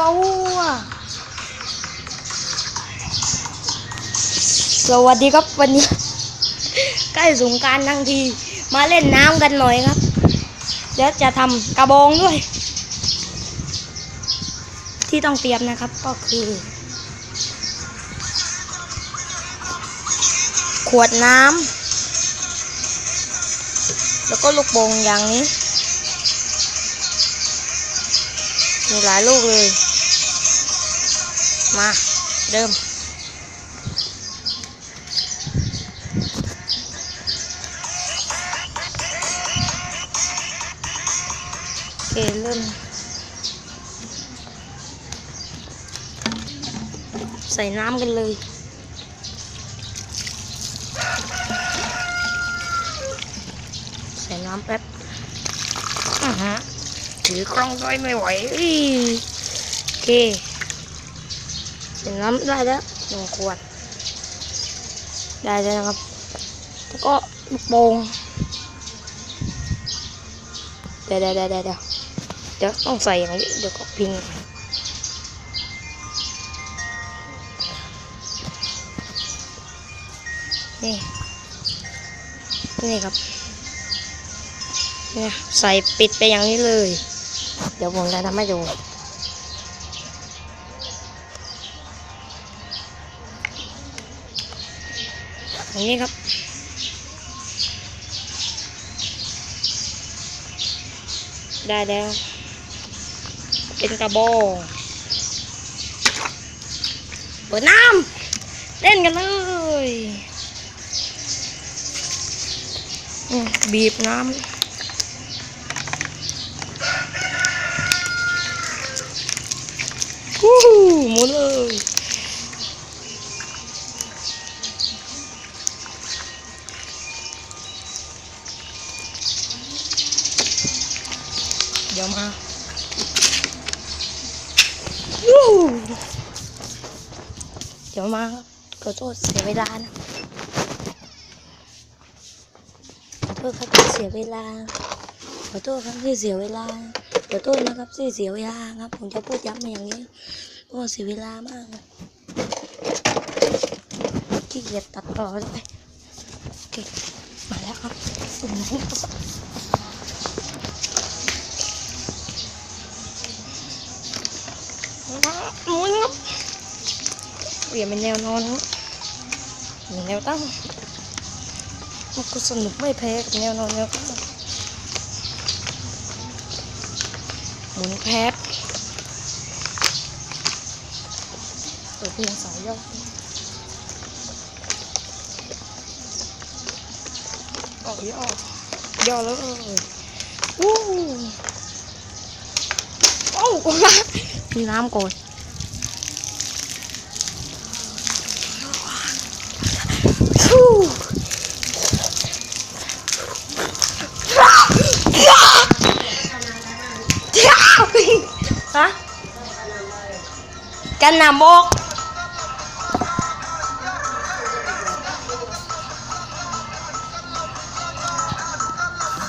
วัวสวัสดีครับวันนี้ ใกล้สงการทั้งที มาเล่นน้ำกันหน่อยครับ เดี๋ยวจะทำกระบองด้วย ที่ต้องเตรียมนะครับก็คือ ขวดน้ำแล้วก็ลูกโป่งอย่างนี้มีหลายลูกเลย มา เริ่มโอเคเริ่ม ใส่น้ำกันเลยใส่น้ำแป๊บอือฮะถือกล้องด้วยไม่ไหวโอเค ใส่น้ำได้แล้วหนึ่งขวด ได้แล้วนะครับ แล้วก็ลูกโป่งเดี๋ยวเดี๋ยวเดี๋ยวเดี๋ยวเดี๋ยวเดี๋ยวต้องใส่อย่างนี้เดี๋ยวก็พิงนี่ นี่ครับเนี่ยใส่ปิดไปอย่างนี้เลย เดี๋ยวผมจะทำให้ดู อย่างนี้ครับได้แล้ว เป็นกระบอกเปิดน้ำเล่นกันเลยบีบน้ำ เดี๋ยวมาวู้หูเดี๋ยวมาขอโทษเสียเวลานะขอโทษครับที่เสียเวลาขอโทษครับที่เสียเวลาขอโทษนะครับที่เสียเวลาครับ ผมจะพูดย้ำมาอย่างนี้เพราะว่าเสียเวลามากขี้เกียจตัดต่อเลยโอเคมาแล้วครับสุ่มนี้ มุนครับเปลี่ยนเป็นแนวนอนครับเป็นแนวตั้งมันก็สนุกไม่แพ้กับแนวนอนแนวตั้งหมุนแพทตัวเพียงสองยอดออกย่อย่อแล้วเอ้ยวู้ โอ้โหมีน้ำก่อ